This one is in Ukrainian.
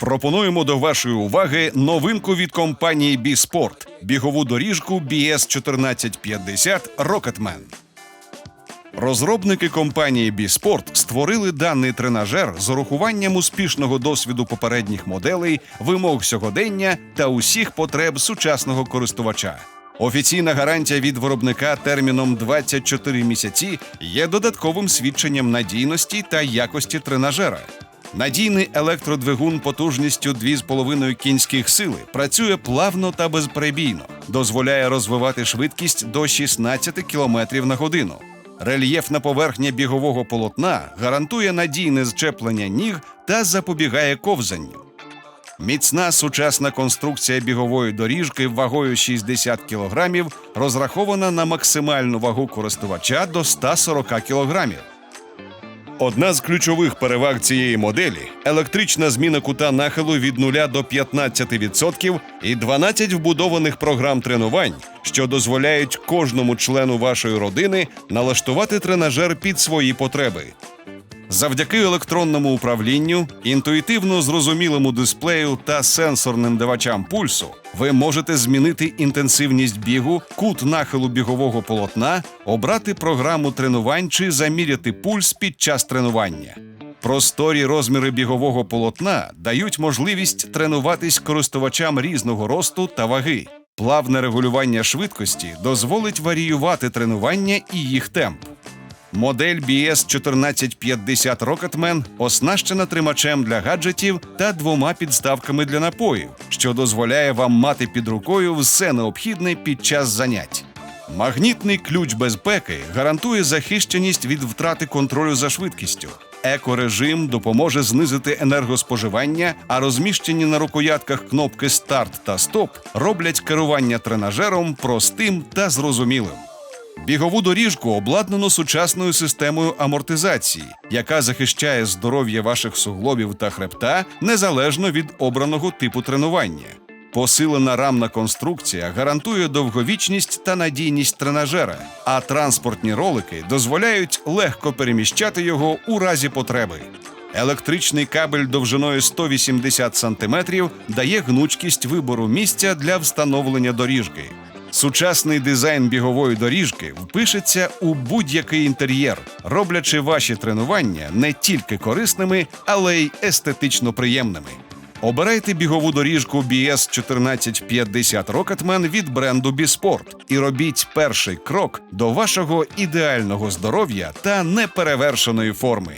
Пропонуємо до вашої уваги новинку від компанії Біспорт бігову доріжку BS 1450 Rocketman. Розробники компанії Біспорт створили даний тренажер з урахуванням успішного досвіду попередніх моделей, вимог сьогодення та усіх потреб сучасного користувача. Офіційна гарантія від виробника терміном 24 місяці є додатковим свідченням надійності та якості тренажера. Надійний електродвигун потужністю 2,5 кінських сили працює плавно та безперебійно, дозволяє розвивати швидкість до 16 км на годину. Рельєфна поверхня бігового полотна гарантує надійне зчеплення ніг та запобігає ковзанню. Міцна сучасна конструкція бігової доріжки вагою 60 кг розрахована на максимальну вагу користувача до 140 кг. Одна з ключових переваг цієї моделі електрична зміна кута нахилу від 0 до 15% і 12 вбудованих програм тренувань, що дозволяють кожному члену вашої родини налаштувати тренажер під свої потреби. Завдяки електронному управлінню, інтуїтивно зрозумілому дисплею та сенсорним давачам пульсу ви можете змінити інтенсивність бігу, кут нахилу бігового полотна, обрати програму тренувань чи заміряти пульс під час тренування. Просторі розміри бігового полотна дають можливість тренуватись користувачам різного росту та ваги. Плавне регулювання швидкості дозволить варіювати тренування і їх темп. Модель BS 1450 Rocketman оснащена тримачем для гаджетів та двома підставками для напоїв, що дозволяє вам мати під рукою все необхідне під час занять. Магнітний ключ безпеки гарантує захищеність від втрати контролю за швидкістю. Екорежим допоможе знизити енергоспоживання, а розміщені на рукоятках кнопки Старт та Стоп роблять керування тренажером простим та зрозумілим. Бігову доріжку обладнано сучасною системою амортизації, яка захищає здоров'я ваших суглобів та хребта незалежно від обраного типу тренування. Посилена рамна конструкція гарантує довговічність та надійність тренажера, а транспортні ролики дозволяють легко переміщати його у разі потреби. Електричний кабель довжиною 180 см дає гнучкість вибору місця для встановлення доріжки. Сучасний дизайн бігової доріжки впишеться у будь-який інтер'єр, роблячи ваші тренування не тільки корисними, але й естетично приємними. Обирайте бігову доріжку BS 1450 Rocketman від бренду Біспорт і робіть перший крок до вашого ідеального здоров'я та неперевершеної форми.